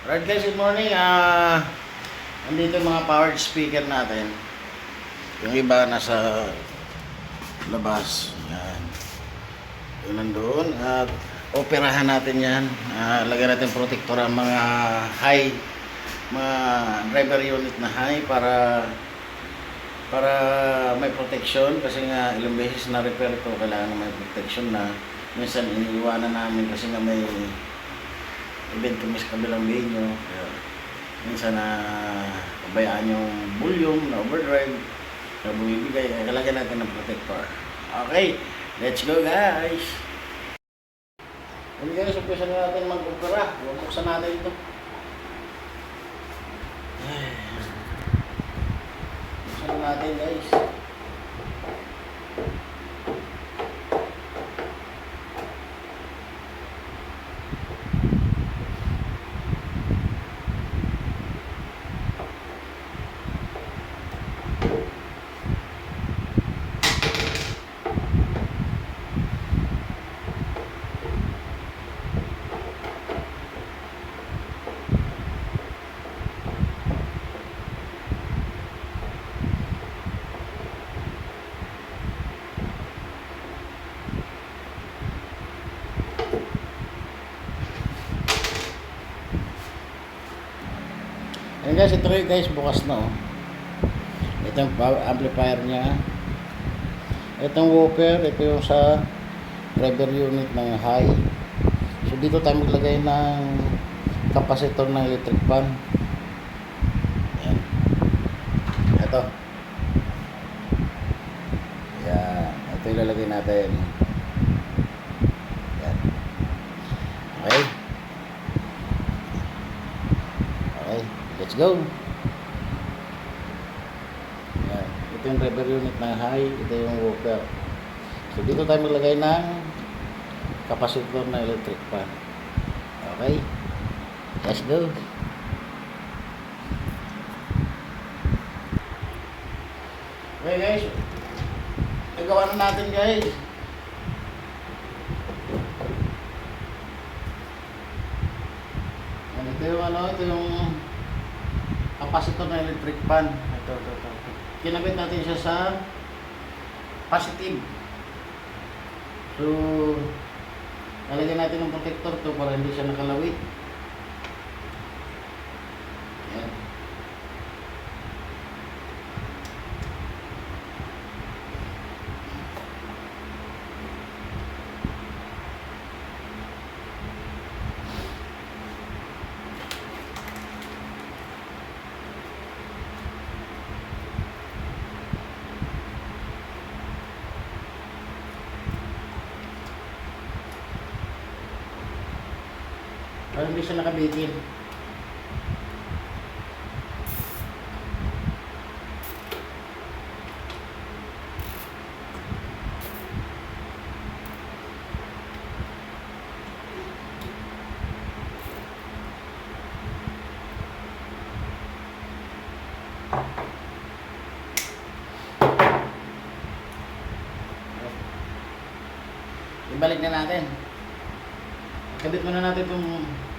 Alright guys, good morning. Ah, andito yung mga powered speaker natin. Yung iba nasa labas. Yan. Yun nandoon. At operahan natin yan. Ah, lagyan natin protector ang mga high, mga driver unit na high para para may protection kasi nga ilang beses na repair ko kailangan may protection na minsan iniiwanan namin kasi nga may event kami sa kabilang venue. Kaya minsan na pabayaan yung volume na overdrive na bumibigay. Kailangan natin ng protector okay let's go guys. Hindi guys umpisa na natin mag-opera buksan natin ito. Buksan na natin guys Ayan guys, ito rin guys, bukas na oh. Ito yung amplifier niya. Itong woofer, ito yung sa driver unit ng high. So dito tayo maglagay ng capacitor ng electric fan. Ayan. Ito. Ayan. Ito yung lalagay natin. Ayan. Okay. Okay, let's go. Yan. Ito yung driver unit ng high, ito yung woofer. So dito tayo maglagay ng capacitor na electric fan. Okay. Let's go. Okay guys. Nagawa na natin guys. Yan, ito yung ano, ito yung capacitor na electric fan. Ito, ito, ito. ito. Kinabit natin siya sa positive. So, lalagyan natin ng protector to para hindi siya nakalawit. Yan. Para hindi siya nakabitin. Ibalik na natin. Kabit muna natin itong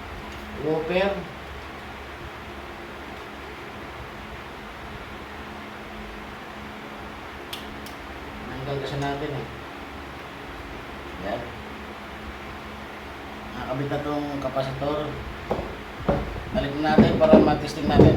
woofer. Nanggal kasi natin eh. Yan. Nakakabit na itong kapasitor. Balik na natin para matesting natin.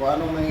వానమయ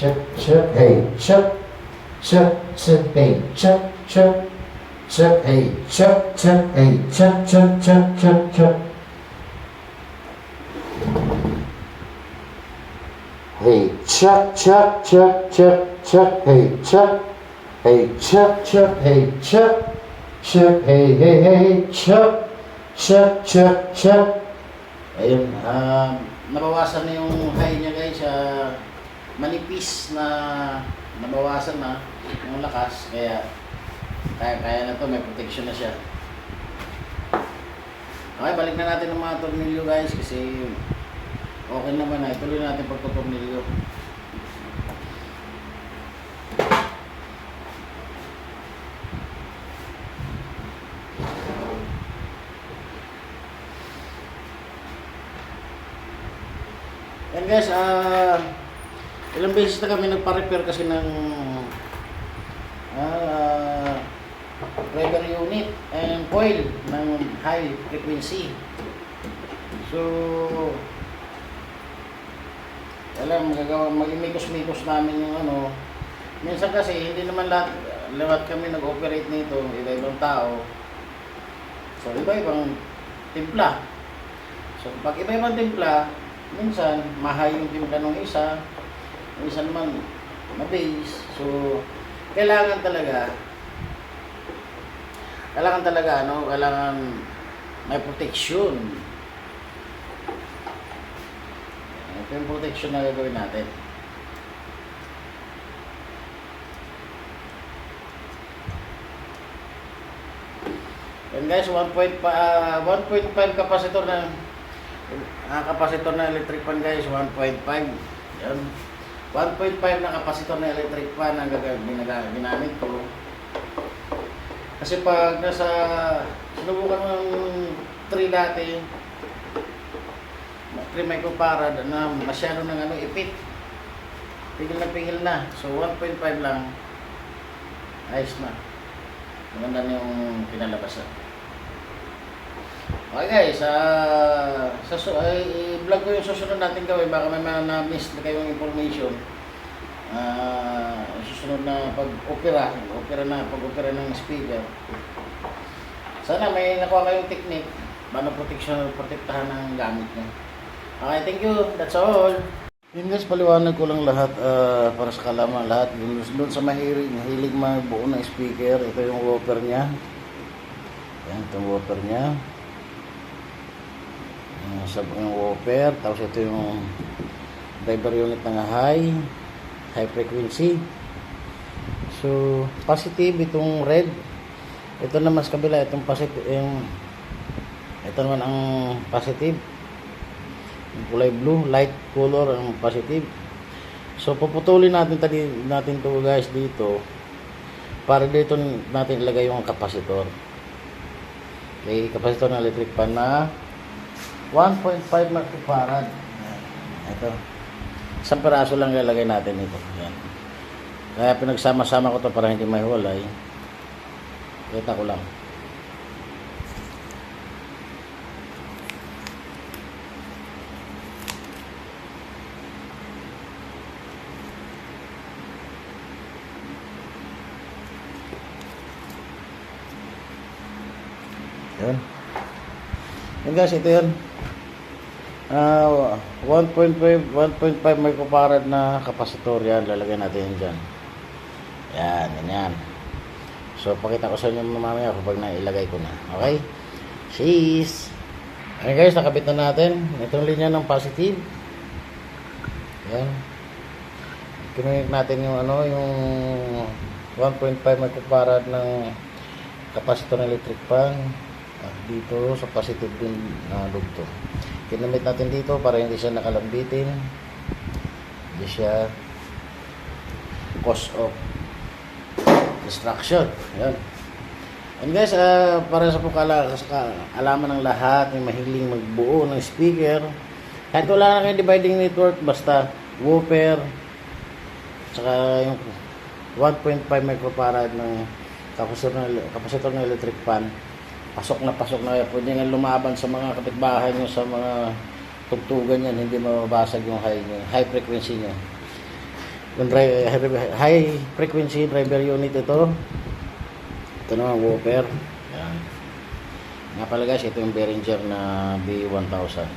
chớp chớp hì chớp. Chớp chớp hì chớp chớp. Chớp hì chớp chớp hì chớp chớp chớp chớp chớp. Hì chớp chớp chớp chớp chớp hì chớp. Hì chớp chớp hì chớp. Chớp hì hì hì chớp. Chớp chớp chớp. Ayun uh, nabawasan na yung high niya guys uh, manipis na nabawasan na yung lakas. Kaya, kaya, kaya na to, may protection na siya. Okay, balik na natin ang mga tornilyo guys kasi okay naman na. Ituloy natin pagtutornilyo. Yan guys, ah ilang beses na kami nagpa-repair kasi ng ah breaker unit and coil ng high frequency. So, alam, magagawa, magimikos-mikos namin yung ano. Minsan kasi, hindi naman lahat, lahat kami nag-operate nito, iba-ibang tao. So, iba-ibang timpla. So, pag iba-ibang timpla, minsan, mahay yung timpla ng isa, yung isa naman, mabase. So, kailangan talaga, kailangan talaga, ano, kailangan may protection. Ito yung protection na gagawin natin. Yan guys, 1.5 uh, 1.5 capacitor na ah, capacitor na electric fan guys, 1.5. Yan. 1.5 na capacitor na electric fan ang ginamit ko. Kasi pag nasa sinubukan ng 3 dati, 3 microfarad na masyado ng ano ipit. Pigil na pigil na. So 1.5 lang. Ayos na. Maganda na yung pinalabasan. Okay guys, ah sa su- ay, i-vlog ko yung susunod natin gawin. Baka may mga na-miss na kayong information. Ah, susunod na pag-opera, opera na, pag-opera ng speaker. Sana may nakuha kayong technique paano protection, protektahan ng gamit niya. Okay, thank you. That's all. Yun guys, paliwanag ko lang lahat ah, para sa kalaman lahat. Doon, sa mahilig, mahilig magbuo ng speaker, ito yung woofer niya. Yan, ito yung woofer niya. Yung sa yung woofer, tapos ito yung driver unit ng high, high frequency. So, positive itong red. Ito naman sa kabila, itong positive, yung ito naman ang positive. Yung kulay blue, light color ang positive. So, puputulin natin tadi natin to guys dito para dito natin ilagay yung kapasitor. Okay, kapasitor ng electric fan na 1.5 microfarad. Ito. Isang peraso lang ilalagay natin ito. Yan. Kaya pinagsama-sama ko to para hindi mahiwalay. Kita ko lang. Yan. Yan guys, ito yun. Ah, 1.5 1.5 microfarad na kapasitor yan. Lalagyan natin yan dyan. Yan, ganyan. So, pakita ko sa inyo mamaya kapag nailagay ko na. Okay? Cheese! Ayan guys, nakabit na natin. Itong linya ng positive. Yan. Kinunik natin yung ano, yung 1.5 microfarad ng kapasitor ng electric fan. Ah, dito sa positive din na dugto. Kinamit natin dito para hindi siya nakalambitin. Hindi siya cause of destruction. Yan. And guys, ah, para sa pukala, sa ka- alaman ng lahat, yung mahiling magbuo ng speaker, kahit wala na kayong dividing network, basta woofer, saka yung 1.5 microfarad ng kapasitor ng, kapasitor ng electric fan, pasok na pasok na. Pwede nga lumaban sa mga kapitbahay nyo, sa mga tugtugan yan, hindi mababasag yung high, nyo, high frequency nyo. Yung high frequency driver unit ito, ito naman woofer. Yan. Nga pala guys, ito yung Behringer na B1000.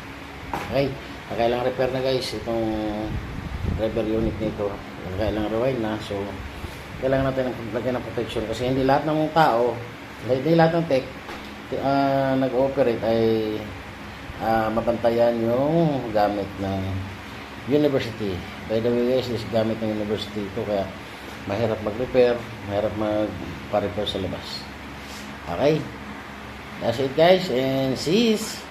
Okay, kailangan repair na guys itong driver unit nito. Kailangan rewind na. So, kailangan natin ng lagyan ng protection kasi hindi lahat ng tao, hindi lahat ng tech ah, nag-operate ay ah, mabantayan yung gamit ng university. By the way guys, this gamit ng university ito kaya mahirap mag-repair, mahirap magpa-repair sa labas. Okay? That's it guys and sis.